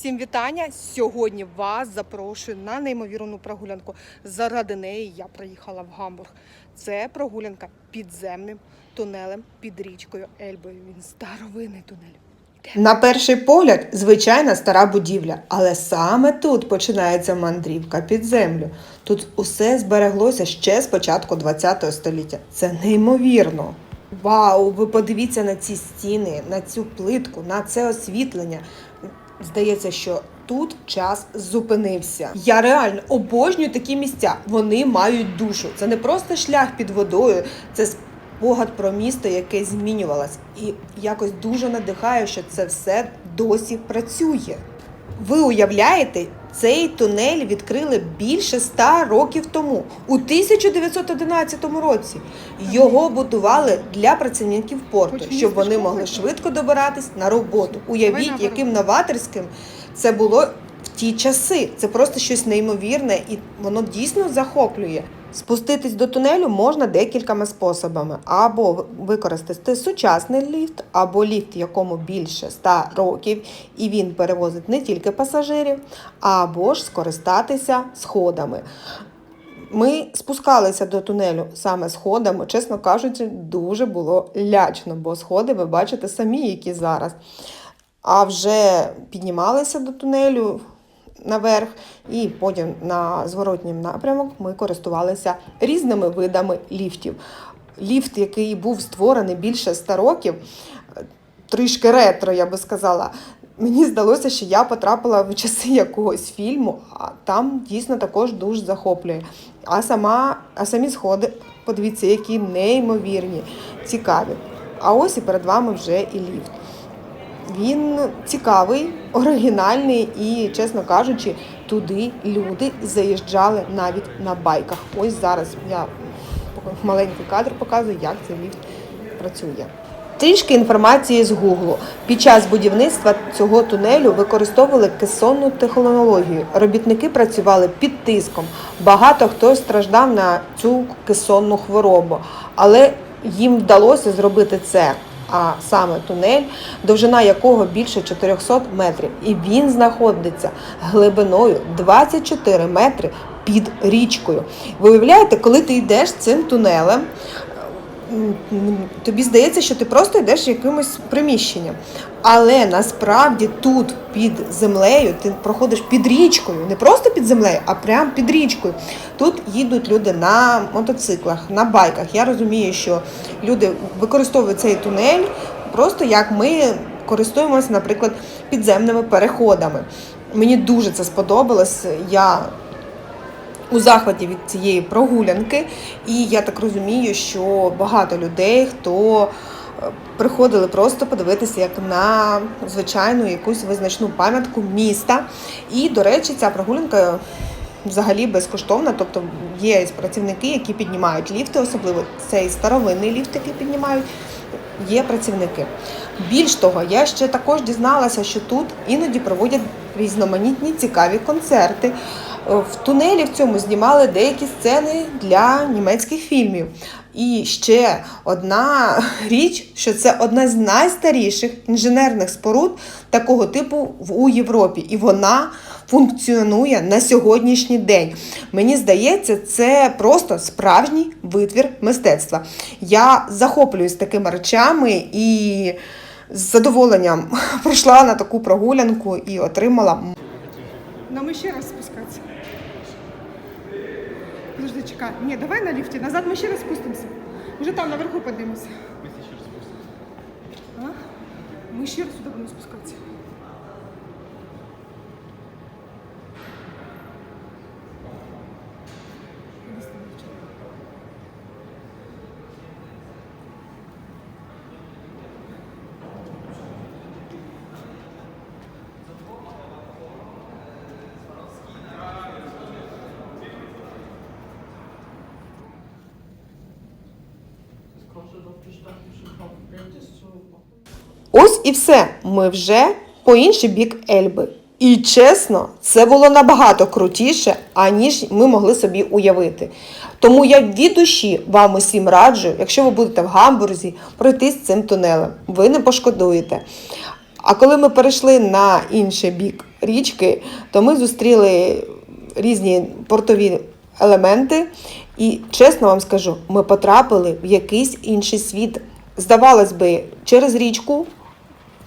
Всім вітання! Сьогодні вас запрошую на неймовірну прогулянку. Заради неї я приїхала в Гамбург. Це прогулянка підземним тунелем під річкою Ельбою. Він старовинний тунель. На перший погляд, звичайна стара будівля, але саме тут починається мандрівка під землю. Тут усе збереглося ще з початку ХХ століття. Це неймовірно. Вау! Ви подивіться на ці стіни, на цю плитку, на це освітлення. Здається, що тут час зупинився. Я реально обожнюю такі місця. Вони мають душу. Це не просто шлях під водою, це спогад про місто, яке змінювалось. І якось дуже надихає, що це все досі працює. Ви уявляєте, цей тунель відкрили більше ста років тому, у 1911 році. Його будували для працівників порту, щоб вони могли швидко добиратись на роботу. Уявіть, яким новаторським це було в ті часи. Це просто щось неймовірне, і воно дійсно захоплює. Спуститись до тунелю можна декількома способами: або використати сучасний ліфт, або ліфт, якому більше 100 років, і він перевозить не тільки пасажирів, або ж скористатися сходами. Ми спускалися до тунелю саме сходами, чесно кажучи, дуже було лячно, бо сходи ви бачите самі, які зараз. А вже піднімалися до тунелю наверх, і потім на зворотнім напрямок ми користувалися різними видами ліфтів. Ліфт, який був створений більше 100 років, трішки ретро, я би сказала. Мені здалося, що я потрапила в часи якогось фільму, а там дійсно також дуже захоплює. А сама, а самі сходи, подивіться, які неймовірні, цікаві. А ось і перед вами вже і ліфт. Він цікавий, оригінальний і, чесно кажучи, туди люди заїжджали навіть на байках. Ось зараз я маленький кадр показую, як цей ліфт працює. Трішки інформації з Гуглу. Під час будівництва цього тунелю використовували кесонну технологію. Робітники працювали під тиском. Багато хто страждав на цю кесонну хворобу, але їм вдалося зробити це. А саме тунель, довжина якого більше 400 метрів, і він знаходиться глибиною 24 метри під річкою. Ви уявляєте, коли ти йдеш цим тунелем, тобі здається, що ти просто йдеш якимось приміщенням. Але насправді тут під землею ти проходиш під річкою, не просто під землею, а прямо під річкою. Тут їдуть люди на мотоциклах, на байках. Я розумію, що люди використовують цей тунель просто як ми користуємося, наприклад, підземними переходами. Мені дуже це сподобалось. Я у захваті від цієї прогулянки, і я так розумію, що багато людей, хто е, приходили просто подивитися як на звичайну якусь визначну пам'ятку міста. І, до речі, ця прогулянка. Взагалі безкоштовна, тобто є працівники, які піднімають ліфти, особливо цей старовинний ліфт, який піднімають, є працівники. Більш того, я ще також дізналася, що тут іноді проводять різноманітні цікаві концерти. В тунелі в цьому знімали деякі сцени для німецьких фільмів. І ще одна річ, що це одна з найстаріших інженерних споруд такого типу у Європі, і вона функціонує на сьогоднішній день. Мені здається, це просто справжній витвір мистецтва. Я захоплююсь такими речами і з задоволенням прийшла на таку прогулянку і отримала Нам еще раз спускаться. Подожди, чекай. Не, давай на лифте. Назад мы ще раз спустимся. Уже там наверху поднимемся. Мы еще раз спустимся. А? Мы ще раз сюда будем спускатися. Ось і все. Ми вже по інший бік Ельби. І чесно, це було набагато крутіше, аніж ми могли собі уявити. Тому я від душі вам усім раджу, якщо ви будете в Гамбурзі, пройтись цим тунелем. Ви не пошкодуєте. А коли ми перейшли на інший бік річки, то ми зустріли різні портові елементи. І чесно вам скажу, ми потрапили в якийсь інший світ. Здавалось би, через річку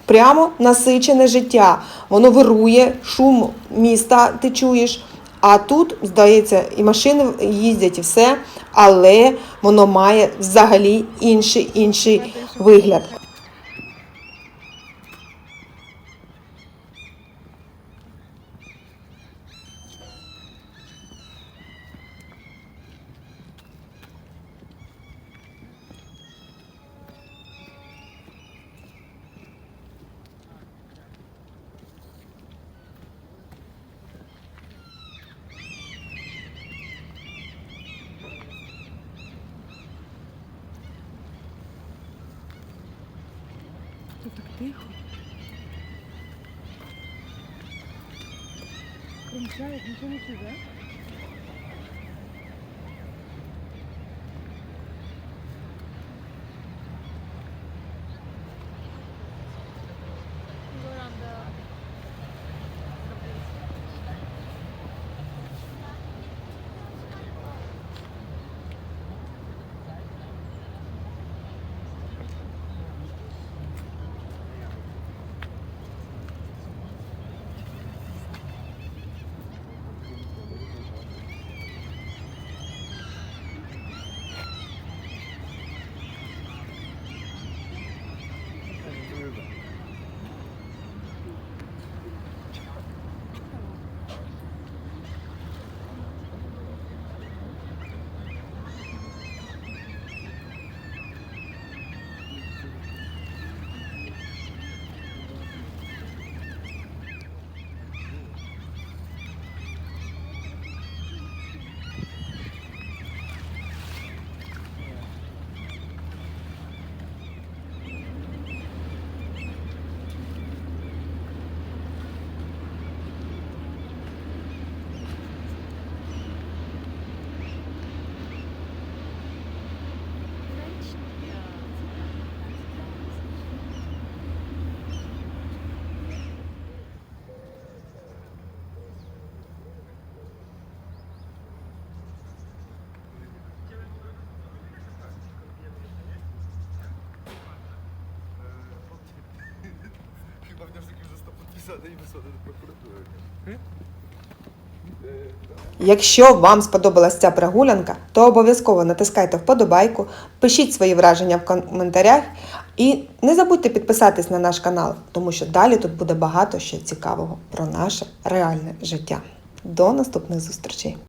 прямо насичене життя. Воно вирує, шум міста ти чуєш. А тут, здається, і машини їздять, і все, але воно має взагалі інший інший вигляд. Так тихо. Крім чаю, нічого не чує, Chyba wniosek już został podpisany i wysłany do prokuratury. Якщо вам сподобалась ця прогулянка, то обов'язково натискайте вподобайку, пишіть свої враження в коментарях і не забудьте підписатись на наш канал, тому що далі тут буде багато ще цікавого про наше реальне життя. До наступних зустрічей!